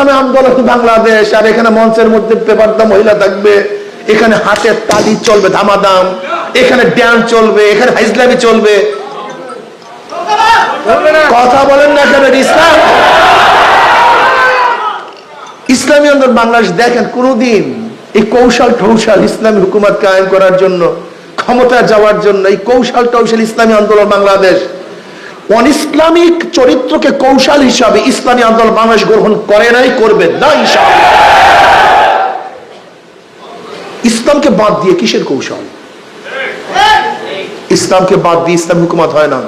ইসলামী আন্দোলন বাংলাদেশ, আর এখানে মঞ্চের মধ্যে পেপারদা মহিলা থাকবে, এখানে হাতের তালি চলবে, ধামাদাম, এখানে ড্যান্স চলবে, এখানে হাইজলামি চলবে। কথা বলেন না কেন ইসলাম? ইসলামী আন্দোলন বাংলাদেশ দেখেন কোনদিন এই কৌশল ঠৌশাল ইসলামী হুকুমত কায়েম করার জন্য ক্ষমতা যাওয়ার জন্য, এই কৌশল টৌশল ইসলামী আন্দোলন বাংলাদেশ অন ইসলামিক চরিত্রকে কৌশল হিসাবে ইসলামী আন্দোলন বাংলাদেশ গ্রহণ করে নাই, করবে না, ইনশাআল্লাহ। ইসলামকে বাদ দিয়ে কিসের কৌশল? ইসলামকে বাদ দিয়ে ইসলাম হুকুমত হয় না।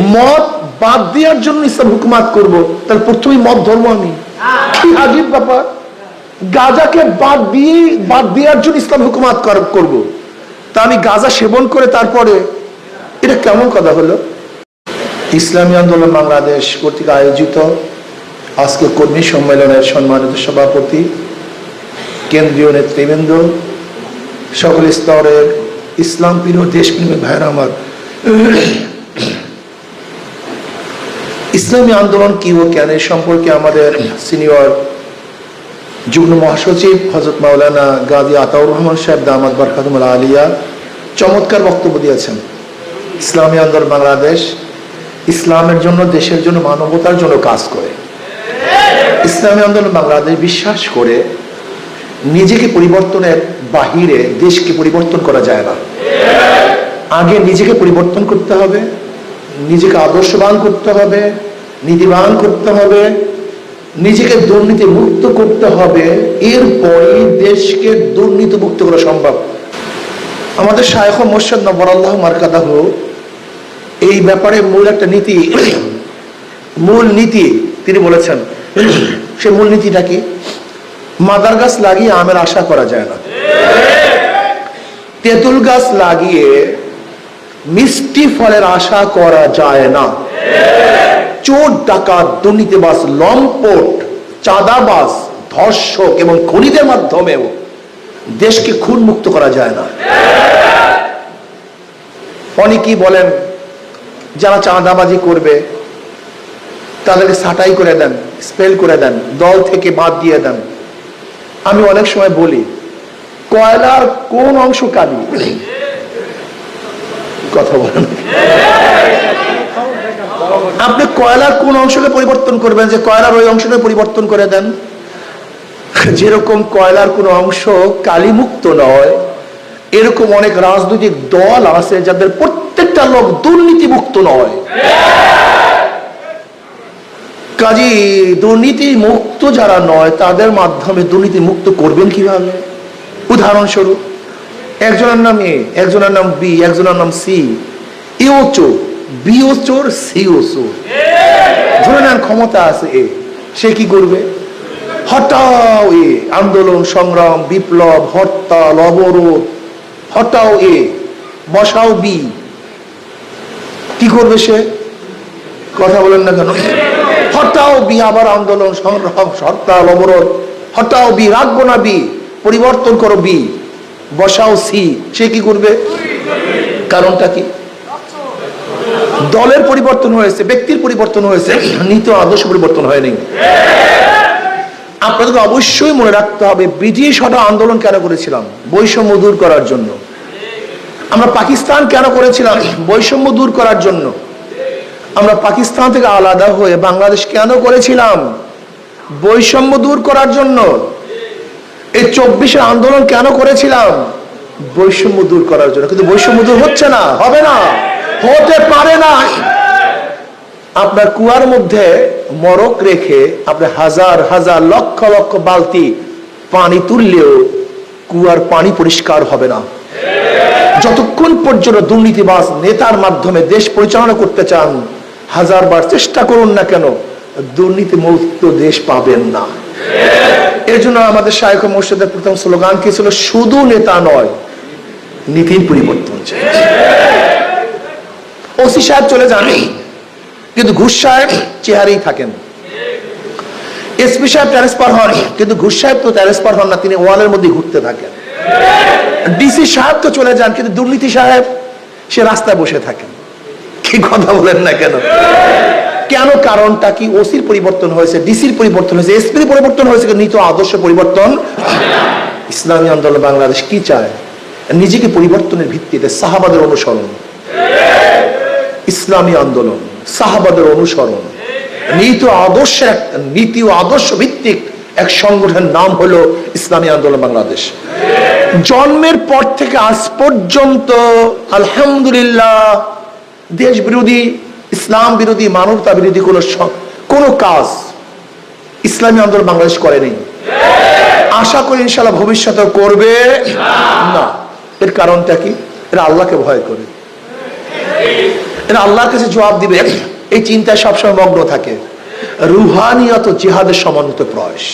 মত বাদ দেওয়ার জন্য ইসলাম হুকুমাত করব। তাহলে প্রথমেই মত ধর্ম আমি। কি আজীব ব্যাপার? গাজাকে বাদ দিয়ে, বাদ দেওয়ার জন্য ইসলাম হুকুমাত কর- করব। তা আমি গাজা সেবন করে তারপরে, এটা কেমন কথা হলো? ইসলামী আন্দোলন বাংলাদেশ কর্তৃক আয়োজিত আজকে কর্মী সম্মেলনের সম্মানিত সভাপতি, কেন্দ্রীয় নেতৃবৃন্দ, সকল স্তরের ইসলাম প্রিয় দেশপ্রেমী ভাইয়েরা আমার। ইসলামী আন্দোলন কি ও কেন সম্পর্কে আমাদের সিনিয়র যুগ্ম মহাসচিব হজরত মাওলানা গাজী আতাউর রহমান সাহেব দামাদ বরকাতুল আলিয়া চমৎকার বক্তব্য দিয়েছেন। ইসলামী আন্দোলন বাংলাদেশ ইসলামের জন্য, দেশের জন্য, মানবতার জন্য কাজ করে। ইসলামী আন্দোলন বাংলাদেশ বিশ্বাস করে নিজেকে পরিবর্তনের বাহিরে দেশকে পরিবর্তন করা যায় না। আগে নিজেকে পরিবর্তন করতে হবে, নিজেকে আদর্শবান করতে হবে, নীতিবান করতে হবে, নিজেকে দুর্নীতি মুক্ত করতে হবে এরপরে দেশকে দুর্নীতি মুক্ত করা সম্ভব। আমাদের শায়খ মোর্শেদ নবর আল্লাহ মার্কাদাহ এই ব্যাপারে মূল একটা নীতি, মূল নীতি তিনি বলেছেন। সে মূল নীতিটা কি? মাদার গাছ লাগিয়ে আমের আশা করা যায় না। তেঁতুল গাছ লাগিয়ে মিষ্টি ফলের আশা করা যায় না। চোর, ডাকাত দুর্নীতিবাস লম্পট চাঁদাবাস ধর্ষক এবং খনিদের মাধ্যমেও দেশকে খুন মুক্ত করা যায় না। অনেকেই বলেন যারা চাঁদাবাজি করবে, তাদেরকে সাটাই করে দেন, স্পেল করে দেন, দল থেকে বাদ দিয়ে দেন। আমি অনেক সময় বলি, কয়লার কোন অংশ কালি কথা বলেন। আপনি কয়লার কোন অংশকে পরিবর্তন করবেন, যে কয়লার ওই অংশটা পরিবর্তন করে দেন? যেরকম কয়লার কোন অংশ কালিমুক্ত নয়, এরকম অনেক রাজনৈতিক দল আছে যাদের প্রত্যেকটা লোক দুর্নীতিমুক্ত নয়। কাজী দুর্নীতি মুক্ত যারা নয়, তাদের মাধ্যমে দুর্নীতি মুক্ত করবেন কীভাবে? উদাহরণস্বরূপ, একজনের নাম এ, একজনের নাম বি, একজনের নাম সি এও চোর বিও চোর সিও চোর। ধরে নেন ক্ষমতা আছে এ, সে কি করবে? হটাও এ, আন্দোলন, সংগ্রাম, বিপ্লব, হরতাল, অবরোধ। হটাও এ, বসাও বি কি করবে সে? কথা বলেন না কেন? হটাও বি আবার আন্দোলন সংগ্রাম হরতাল অবরোধ। হটাও বি রাখব না বি, পরিবর্তন করো বি। বসাও সি। সে কি করবে? কারণটা কি? দলের পরিবর্তন হয়েছে, ব্যক্তির পরিবর্তন হয়েছে, নীতি আদর্শ পরিবর্তন হয়নি আপনাদেরকে অবশ্যই মনে রাখতে হবে, ব্রিটিশ হঠাৎ আন্দোলন কেন করেছিলাম? বৈষম্য দূর করার জন্য। আমরা পাকিস্তান কেন করেছিলাম? বৈষম্য দূর করার জন্য। আমরা পাকিস্তান থেকে আলাদা হয়ে বাংলাদেশ কেন করেছিলাম? বৈষম্য দূর করার জন্য। এই চব্বিশের আন্দোলন কেন করেছিলাম? বৈষম্য দূর করার জন্য। কিন্তু বৈষম্য দূর হচ্ছে না, হবে না, হতে পারে না। আপনার কুয়ার মধ্যে মরক রেখে আপনি হাজার হাজার, লক্ষ লক্ষ বালতি পানি তুললেও কুয়ার পানি পরিষ্কার হবে না। যতক্ষণ পর্যন্ত দুর্নীতিবাজ নেতার মাধ্যমে দেশ পরিচালনা করতে চান, হাজারবার চেষ্টা করুন না কেন দুর্নীতি মুক্ত দেশ পাবেন না। এর জন্য আমাদের শায়ক মোর্শেদের প্রথম স্লোগান কি ছিল? শুধু নেতা নয়, নীতির পরিবর্তন চাই ওসি সাহেব চলে যান, কিন্তু ঘুষ সাহেব চেহারেই থাকেন। এসপি সাহেব ট্রান্সফার হন, কিন্তু ঘুষ সাহেব তো ট্রান্সফার হন না, তিনি ওয়ালের মধ্যে ঘুরতে থাকেন। ডিসি সাহেব তো চলে যান, কিন্তু দুর্নীতি সাহেব, সে রাস্তায় বসে থাকেন। কি কথা বলেন না কেন? কেন কারণটা কি? ওসির পরিবর্তন হয়েছে ডিসির পরিবর্তন হয়েছে এসপির পরিবর্তন হয়েছে নীত আদর্শ পরিবর্তন ইসলামী আন্দোলন বাংলাদেশ কি চায়? নিজেকে পরিবর্তনের ভিত্তিতে সাহাবাদের অনুসরণ। ইসলামী আন্দোলন, সাহাবাদের অনুসরণ। নীতি আদর্শের নীতি ও আদর্শ ভিত্তিক এক সংগঠনের নাম হলো ইসলামী আন্দোলন বাংলাদেশ। জন্মের পর থেকে আজ পর্যন্ত, আলহামদুলিল্লাহ দেশ বিরোধী ইসলাম বিরোধী, মানবতা বিরোধী কোনো কোনো কাজ ইসলামী আন্দোলন বাংলাদেশ করেনি। আশা করি ইনশাল্লাহ ভবিষ্যতে করবে। না, এর কারণটা কি? এরা আল্লাহকে ভয় করে। এরা আল্লাহর কাছে জবাব দিবে। এই চিন্তায় সবসময় মগ্ন থাকে। রুহানিয়ত জিহাদের সমন্বিত প্রয়াস।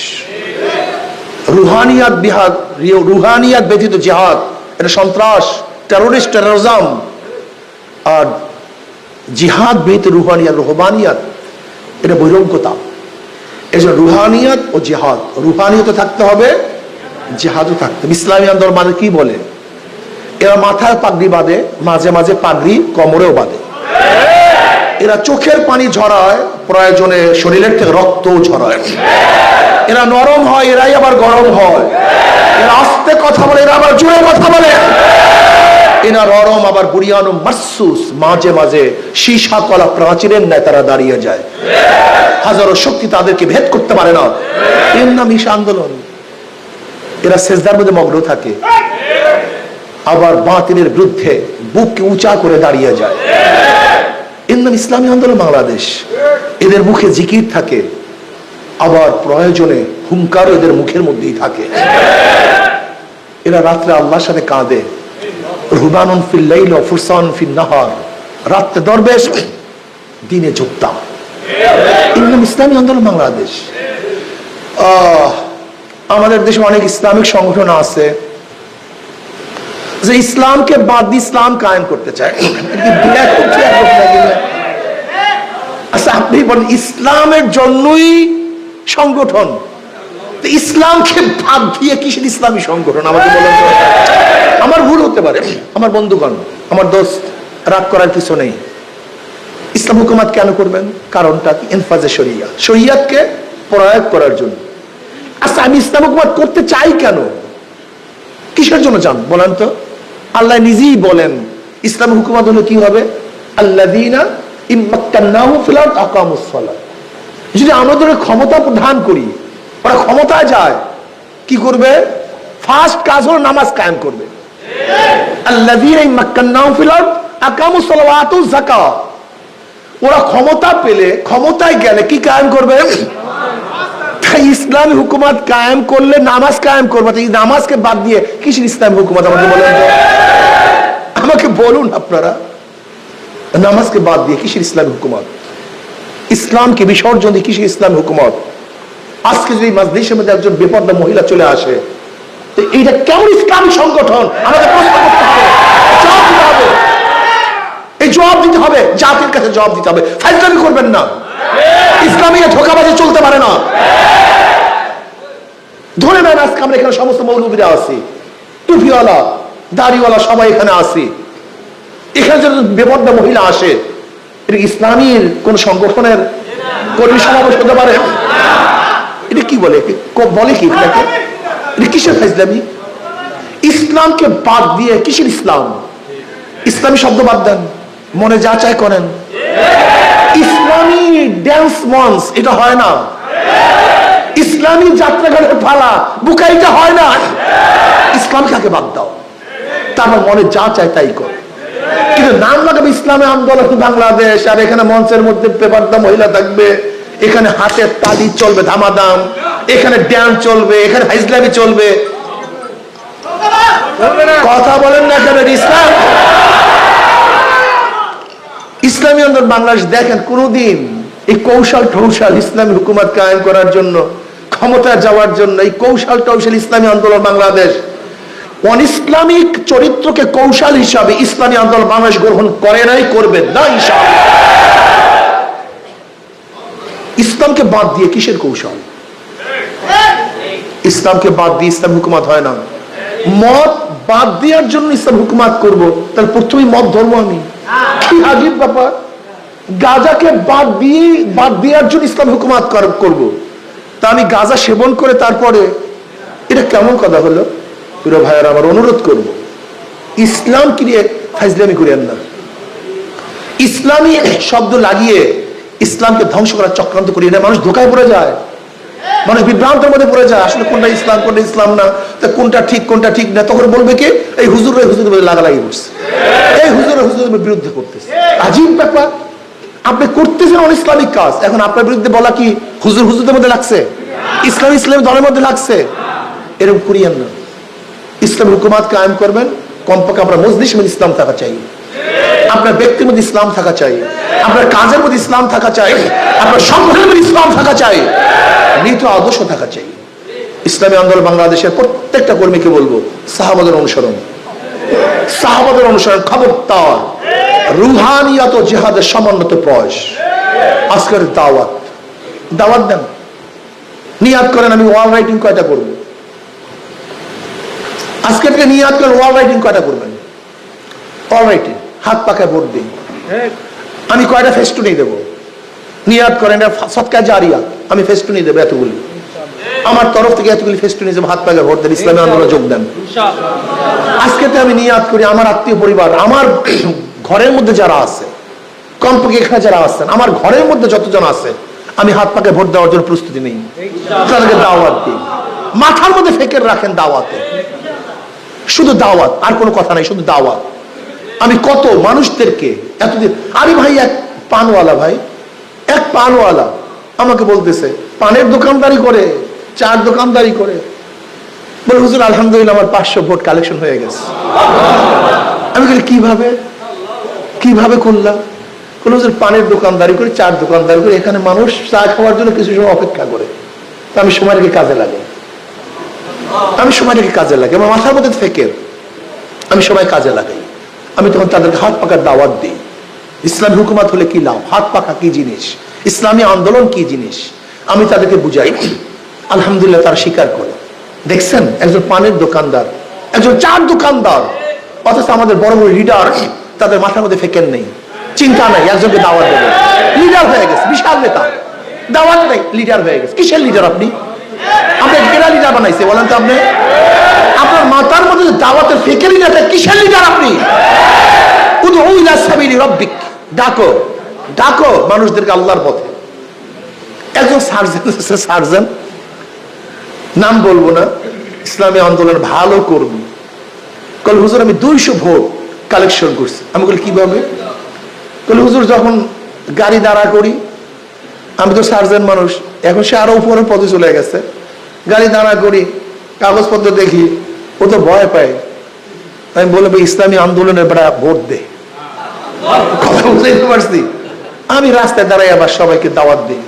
রুহানিয়াত বিহাদ রুহানিয়াত ব্যতীত জিহাদ। এটা সন্ত্রাস টেরোরিস্ট টেরোরিজম আর জিহাদ ব্যতীত রুহানিয়াত, রুহবানিয়াত, এটা বৈরজ্ঞতা এই জন্য রুহানিয়াত ও জিহাদ, রুহানিয়ত থাকতে হবে জিহাদও থাকতে হবে। ইসলামী আন্দোলন মানে কি বলে? এরা মাথায় পাগড়ি বাঁধে, মাঝে মাঝে পাগড়ি কোমরেও বাঁধে। এরা চোখের পানি ঝরায়, প্রয়োজনে শরীরের থেকে রক্তও ঝরায়। এরা নরম হয়, এরাই আবার গরম হয়। এরা আস্তে কথা বলে, এরা আবার জোরে কথা বলে। এরা নরম, আবার বুড়িয়ানো মাসুস মাঝে মাঝে সীসা কলা প্রাচীরের ন্যায় তারা দাঁড়িয়ে যায়। হাজারো শক্তি তাদেরকে ভেদ করতে পারে না। এর নাম ঈশা আন্দোলন। এরা সেজদার মধ্যে মগ্ন থাকে। আবার বাতিলের বিরুদ্ধে বুককে উঁচা করে দাঁড়িয়ে যায়। এর নাম ইসলামী আন্দোলন বাংলাদেশ। এদের মুখে জিকির থাকে। আবার প্রয়োজনে হুঙ্কার এদের মুখের মধ্যেই থাকে। এরা রাত্রে আল্লাহর সাথে কাঁদে। ফুরসান নাহার। রাত্রে দরবেশ, দিনে ইসলামী আন্দোলন বাংলাদেশ। আমাদের দেশে অনেক ইসলামিক সংগঠন আছে যে ইসলামকে বাদ দিয়ে ইসলাম কায়েম করতে চায়? আচ্ছা আপনি বলেন, ইসলামের জন্যই সংগঠন। ইসলামকে বাদ দিয়ে কিসের ইসলামী সংগঠন? আমাকে বলেন আমার ভুল হতে পারে। আমার বন্ধুগণ, আমার দোস্ত, রাগ করার কিছু নেই। ইসলাম হুকুমাত কেন করবেন? কারণটা কি? ইনফাজে শরিয়া। শরিয়াতকে প্রয়োগ করার জন্য। আচ্ছা আমি ইসলাম হুকুমাত করতে চাই কেন? কিসের জন্য চান? বলেন তো। আল্লাহ নিজেই বলেন, ইসলাম হুকুমাত হলো কি হবে? আল্লাদিনা ইম্মাক্কান্নাহু ফিল আরদ আকামুস যদি আমাদের ওই ক্ষমতা প্রদান করি, ওরা ক্ষমতায় যায়, কি করবে? ফার্স্ট কাজ হলো নামাজ কায়েম করবে। ওরা ক্ষমতা পেলে, ক্ষমতায় গেলে কি কায়েম করবে? ইসলামী হুকুমত কায়েম করলে নামাজ কায়েম করবে। নামাজকে বাদ দিয়ে কিসের ইসলামী হুকুমত আমাকে বলেন? আমাকে বলুন আপনারা, নামাজকে বাদ দিয়ে কিসের ইসলামী হুকুমত? ইসলামকে বিসর্জন দিয়ে কিসের ইসলামী হুকুমত? আজকে যদি মাজলিসের মধ্যে একজন বেপর্দা মহিলা চলে আসে, তো এইটা কেমন ইসলামী সংগঠন? এই জবাব দিতে হবে, জাতির কাছে জবাব দিতে হবে। ফাইজলামি করবেন না। ইসলামী চলতে পারে না। ধরে নেন আজকে আমরা এখানে সমস্ত মৌলবীরা আছি। টুপিওয়ালা, দাড়িওয়ালা সবাই এখানে আছি। এখানে যদি বেপর্দা মহিলা আসে এটা ইসলামীর কোন সংগঠনের কর্মী সমাবেশ হতে পারে? এটা কি বলে? বলে কি কিসের ইসলামী ইসলামকে বাদ দিয়ে কিসের ইসলাম? ইসলামী শব্দ বাদ দেন, মনে যা চায় করেন। ইসলামী ড্যান্স মঞ্চ এটা হয় না। ইসলামী যাত্রাঘাটের ফালা বুকাইটা হয় না। ইসলাম কাকে বাদ দাও? তারপর মনে যা চায় তাই কর। কিন্তু নাম লাগাবে ইসলামী আন্দোলন বাংলাদেশ, আর এখানে মঞ্চের মধ্যে পেপারদা মহিলা থাকবে, এখানে হাতের তালি চলবে ধামাদাম, এখানে ড্যান্স চলবে, এখানে হাইজলামি চলবে। কথা বলেন না কেন ইসলাম? ইসলামী আন্দোলন বাংলাদেশ দেখেন কোনদিন এই কৌশল ঠৌশাল ইসলামী হুকুমত কায়েম করার জন্য ক্ষমতা যাওয়ার জন্য এই কৌশল টৌশল ইসলামী আন্দোলন বাংলাদেশ অন ইসলামিক চরিত্রকে কৌশল হিসাবে ইসলামী আন্দোলন বাংলাদেশ গ্রহণ করে নাই, করবে না, ইনশাআল্লাহ। ইসলামকে বাদ দিয়ে কিসের কৌশল? ইসলামকে বাদ দিয়ে ইসলাম হুকুমাত হয় না। মত বাদ দেওয়ার জন্য ইসলাম হুকুমাত করব। তাহলে প্রথমেই মত ধর্ম আমি। কি আজীব ব্যাপার? গাজাকে বাদ দিয়ে, বাদ দেওয়ার জন্য ইসলাম হুকুমাত কর- করব। তা আমি গাজা সেবন করে তারপরে, এটা কেমন কথা হলো? প্রিয় ভাইয়ের, আমার অনুরোধ করব ইসলাম কি নিয়ে ফাইজলামি করিয়েন না। ইসলামী শব্দ লাগিয়ে ইসলামকে ধ্বংস করার চক্রান্ত করিয়ে না। মানুষ ধোকায় পড়ে যায়, মানুষ বিভ্রান্তের মধ্যে পড়ে যায়, আসলে কোনটা ইসলাম কোনটা ইসলাম না, তা কোনটা ঠিক কোনটা ঠিক না। তখন বলবে কি? এই হুজুর হুজুরের মধ্যে লাগালাগি করছে। এই হুজুর হুজুরের বিরুদ্ধে করতেছে। আজীব ব্যাপার আপনি করতেছেন অন ইসলামিক কাজ। এখন আপনার বিরুদ্ধে বলা কি হুজুর হুজুরদের মধ্যে লাগছে? ইসলাম ইসলামের দলের মধ্যে লাগছে? এরকম করিয়েন না। ইসলাম হুকুমাত কায়েম করবেন, কমপক্ষে আমরা মজলিস ইসলাম থাকা চাই। আপনার ব্যক্তির মধ্যে ইসলাম থাকা চাই। আপনার কাজের মধ্যে ইসলাম থাকা চাই। আপনার সংগঠনের মধ্যে ইসলাম থাকা চাই। নীত আদর্শ থাকা চাই। ইসলামী আন্দোলন বাংলাদেশের প্রত্যেকটা কর্মীকে বলব, সাহাবাদের অনুসরণ। সাহাবাদের অনুসরণ খবরদার। রুহানিয়াত জেহাদের সমন্বত প্রয়াস। আজকের দাওয়াত। দাওয়াত দেন। নিয়াদ করেন, আমি ওয়াল রাইটিং কয়টা করব আজকে থেকে নিয়াদ করেন ওয়াল রাইটিং কয়টা করবেন? ওয়াল রাইটিং হাত পাখায় ভোট দিন। আমি কয়টা ফেস্টুনি দেবো? নিয়াদ করেন এটা সৎকা জারিয়া আমি ফেস্টুনি দেবো এতগুলি। আমার তরফ থেকে এতগুলি ফেস্টুনি দেবো হাত পাখায় ভোট দেন ইসলামী আন্দোলনে যোগ দেন। আজকে তো আমি নিয়াদ করি আমার আত্মীয় পরিবার আমার ঘরের মধ্যে যারা আছে কমপক্ষে এখানে যারা আছেন আমার ঘরের মধ্যে যতজন আছে আমি হাত পাকে ভোট দেওয়ার জন্য প্রস্তুতি নেই। তাদেরকে দাওয়াত দিই। মাথার মধ্যে ফেকের রাখেন দাওয়াতে। শুধু দাওয়াত, আর কোনো কথা নাই, শুধু দাওয়াত। আমি কত মানুষদেরকে এতদিন, আরে ভাই, এক পানওয়ালা ভাই, এক পানওয়ালা আমাকে বলতেছে, পানের দোকানদারি করে, চার দোকানদারি করে। বলে, হুজুর, আলহামদুলিল্লাহ, আমার পাঁচশো ভোট কালেকশন হয়ে গেছে। আমি বলি, কীভাবে? কীভাবে করলাম? কোনো হুজুর, পানের দোকানদারি করে, চার দোকানদারি করে, এখানে মানুষ চা খাওয়ার জন্য কিছু সময় অপেক্ষা করে। তো আমি সময় কাজে লাগে আমি রেখে কাজে লাগে আমার মাথার মধ্যে ফেকের। আমি সবাই কাজে লাগাই। আমি তখন তাদেরকে হাত পাকার দাওয়াত দিই। ইসলামী হুকুমাত হলে কি লাভ? হাত পাকা কি জিনিস? ইসলামী আন্দোলন কি জিনিস? আমি তাদেরকে বুঝাই, আলহামদুলিল্লাহ তারা স্বীকার করে। দেখছেন? একজন পানের দোকানদার, একজন চার দোকানদার। অথচ আমাদের বড় বড় লিডার তাদের মাথার মধ্যে ফেকেন নেই। চিন্তা নাই, একজনকে দাওয়াত দেবে। লিডার হয়ে গেছে, বিশাল নেতা। দাওয়াত নেই লিডার হয়ে গেছে। কিসের লিডার আপনি? আপনি লিডার বানাইছে, বলেন তো আপনি। আপনার মাথার মধ্যে দাওয়াতের কিসের লিডার আপনি? রাব্বিক। ডাকো ডাকো মানুষদেরকে আল্লাহর পথে। একজন সার্জন সার্জন, নাম বলব না, ইসলামী আন্দোলন ভালো কর্মী কল হুজুর, আমি দুইশো ভোট কালেকশন করছি। আমি বলি কীভাবে কল হুজুর, যখন গাড়ি দাঁড়া করি আমি তো সার্জন মানুষ। এখন সে আরও উপরের পদে চলে গেছে। গাড়ি দাঁড়া করি, কাগজপত্র দেখি, ও তো ভয় পায়। আমি বলব ইসলামী আন্দোলনের বেড়া ভোট দে। কথা বুঝতে পারছি। আমি রাস্তায় দাঁড়াই আবার সবাইকে দাওয়াত দিই।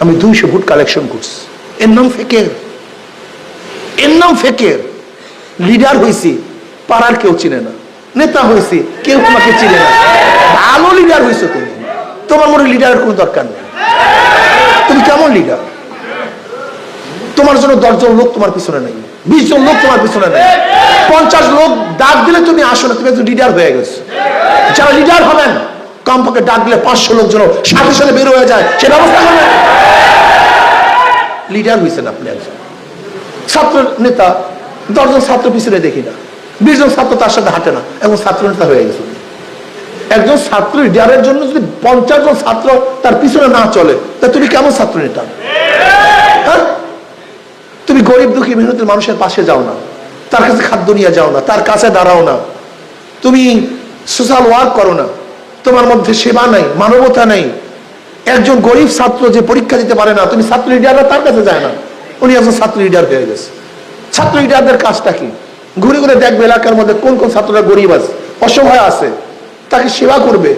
আমি দুইশো ভোট কালেকশন করছি। এর নাম ফেকের। এর নাম ফেকের। লিডার হয়েছি পাড়ার কেউ চিনে না। নেতা হয়েছি কেউ তোমাকে চিনে না। ভালো লিডার হয়েছে তুমি। তোমার মনে লিডারের কোনো দরকার নেই। তুমি কেমন লিডার তোমার জন্য দশজন লোক তোমার পিছনে নেই বিশ জন লোক তোমার পিছনে নেই, পঞ্চাশ লোক ডাক দিলে তুমি আসো না, তুমি একজন লিডার হয়ে গেছো। যারা লিডার হবেন, কমপক্ষে ডাক দিলে পাঁচশো লোক যেন সাথে সাথে বের হয়ে যায়, সে ব্যবস্থা করবেন লিডার হয়েছেন আপনি একজন। ছাত্র নেতা, দশজন ছাত্র পিছনে দেখি না বিশ জন ছাত্র তার সাথে হাঁটে না, এখন ছাত্র নেতা হয়ে গেছে। একজন ছাত্র লিডারের জন্য যদি পঞ্চাশ জন ছাত্র তার পিছনে না চলে, তা তুমি কেমন ছাত্র নেতা? হ্যাঁ? তুমি গরিব দুঃখী মেহনতের মানুষের পাশে যাও না, তার কাছে খাদ্য নিয়ে যাও না, তার কাছে দাঁড়াও না। তুমি সোশ্যাল ওয়ার্ক করো না, তোমার মধ্যে সেবা নাই, মানবতা নাই। একজন গরিব ছাত্র যে পরীক্ষা দিতে পারে না, তুমি ছাত্র লিডাররা তার কাছে যায় না, উনি একজন ছাত্র লিডার হয়ে গেছে। ছাত্র লিডারদের কাজটা কি? ঘুরে ঘুরে দেখবে এলাকার মধ্যে কোন কোন ছাত্ররা গরিব আছে, অসহায় আছে। তাকে সেবা করবে,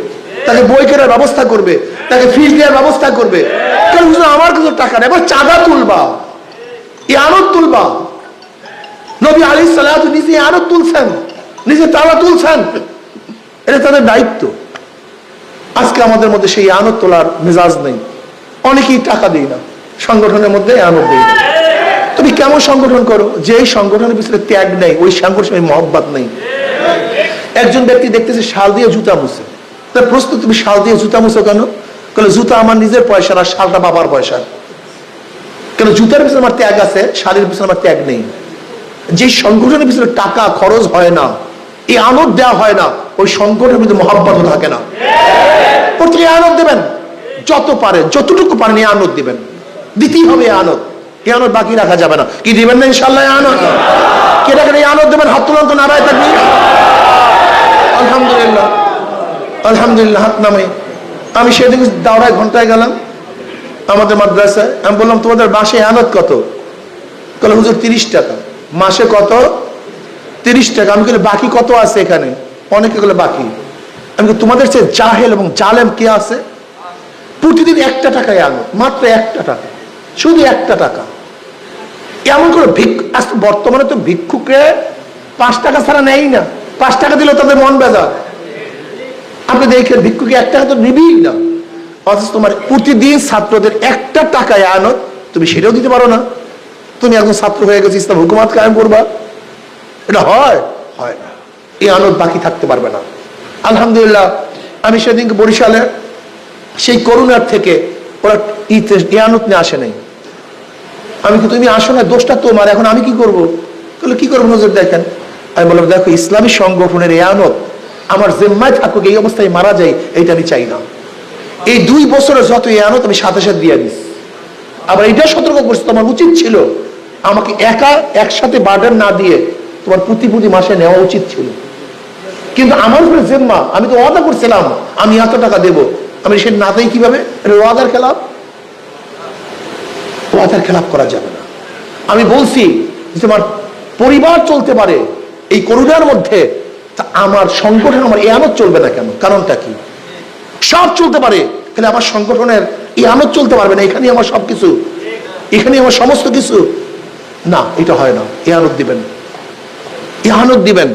তাকে বই কেনার ব্যবস্থা করবে, তাকে ফিস দেওয়ার ব্যবস্থা করবে। কারণ আমার কিছু টাকা নেই এবার চাঁদা তুলবা, ইয়ানত তুলবা। নবী আলী সালাহ নিজে আনত তুলছেন, নিজে তালা তুলছেন। এটা তাদের দায়িত্ব। আজকে আমাদের মধ্যে সেই আনত তোলার মেজাজ নেই। অনেকেই টাকা দেই না, সংগঠনের মধ্যে আনত দেই না। তুমি কেমন সংগঠন করো? যেই সংগঠনের পিছনে ত্যাগ নেই, ওই সংগঠনের মহব্বত নেই। একজন ব্যক্তি দেখতেছে শাল দিয়ে জুতা মুছে। তার প্রশ্ন, তুমি শাল দিয়ে জুতা মুছো কেন? কেন জুতা আমার নিজের পয়সা আর শালটা বাবার পয়সা কেন, জুতার পিছনে আমার ত্যাগ আছে, শালের পিছনে আমার ত্যাগ নেই। যে সংগঠনের পিছনে টাকা খরচ হয় না, এই আনন্দ দেওয়া হয় না, ওই সংগঠনের মধ্যে মহাব্বত থাকে না। প্রত্যেকে আনন্দ দেবেন। যত পারেন যতটুকু পারেন এই আনন্দ দিবেন। দিতেই হবে আনন্দ। এই আনন্দ বাকি রাখা যাবে না। কি দিবেন না ইনশাল্লাহ আনন্দ? কে রাখেন এই আনন্দ দেবেন? হাত তুলন্ত নারায় থাকবি আলহামদুলিল্লাহ। আলহামদুলিল্লাহ, হাত নামে আমি সেদিন দাওড়ায় ঘন্টায় গেলাম আমাদের মাদ্রাসায়। আমি বললাম, তোমাদের মাসে আনত কত? তাহলে হুজুর, তিরিশ টাকা। মাসে কত? তিরিশ টাকা। আমি বলি বাকি কত আছে এখানে? অনেকে গুলো বাকি। আমি তোমাদের চেয়ে জাহেল এবং জালেম কে আছে? প্রতিদিন একটা টাকায় আনো, মাত্র একটা টাকা। শুধু একটা টাকা। এমন করে ভিক্ষ বর্তমানে তো ভিক্ষুকে পাঁচ টাকা ছাড়া নেই না। পাঁচ টাকা দিলেও তাদের মন বেজা আপনি দেখেন, ভিক্ষুকে এক টাকা তো নিবিই না। অথচ তোমার প্রতিদিন ছাত্রদের একটা টাকায় আনো তুমি সেটাও দিতে পারো না। তুমি একজন ছাত্র হয়ে গেছো, ইসলাম হুকুমাত কায়েম করবা। এটা হয়? হয় না। এই আনন্দ বাকি থাকতে পারবে না। আলহামদুলিল্লাহ, আমি সেদিনকে বরিশালে সেই করুণার থেকে ওরা ইয়ানত নিয়ে আসে নাই। আমি কি তুমি আসো না দোষটা তোমার। এখন আমি কি করব? তাহলে কি করব নজর দেখেন? আমি বললাম, দেখো, ইসলামী সংগঠনের এয়ানত আমার জেম্মায় থাকুক এই অবস্থায় মারা যায়, এইটা আমি চাই না। এই দুই বছরের যত এয়ানত আমি সাথে সাথে দিয়ে দিস আবার এটা সতর্ক করছি, তোমার উচিত ছিল আমাকে একা একসাথে বার্ডেন না দিয়ে তোমার প্রতি প্রতি মাসে নেওয়া উচিত ছিল। কিন্তু আমার উপরে জেম্মা, আমি তো ওয়াদা করছিলাম, আমি এত টাকা দেব। আমি সে না দেই কীভাবে ওয়াদার খেলাপ। ওয়াদার খেলাপ করা যাবে না। আমি বলছি যে তোমার পরিবার চলতে পারে এই করুণার মধ্যে আমার সংগঠন, আমার এয়ানত চলবে না কেন? কারণটা কি? সব চলতে পারে তাহলে আমার সংগঠনের ইয়ানত চলতে পারবে না এখানে আমার সব কিছু এখানে আমার সমস্ত কিছু। না, এটা হয় না। ইয়ানত দিবেন। ইহানত দিবেন।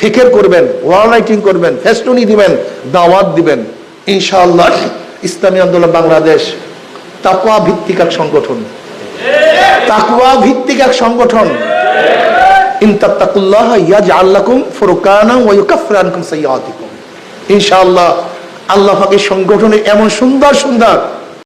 ফেকের করবেন, ওয়াল রাইটিং করবেন, ফেস্টুনি দিবেন, দাওয়াত দিবেন। ইনশাআল্লাহ ইসলামী আন্দোলন বাংলাদেশ তাকুয়া ভিত্তিক এক সংগঠন। তাকুয়া ভিত্তিক এক সংগঠন। ইনতাত্তাকুল্লাহ ইয়াজ ইনশাআল্লাহ আল্লাহ সংগঠনে এমন সুন্দর সুন্দর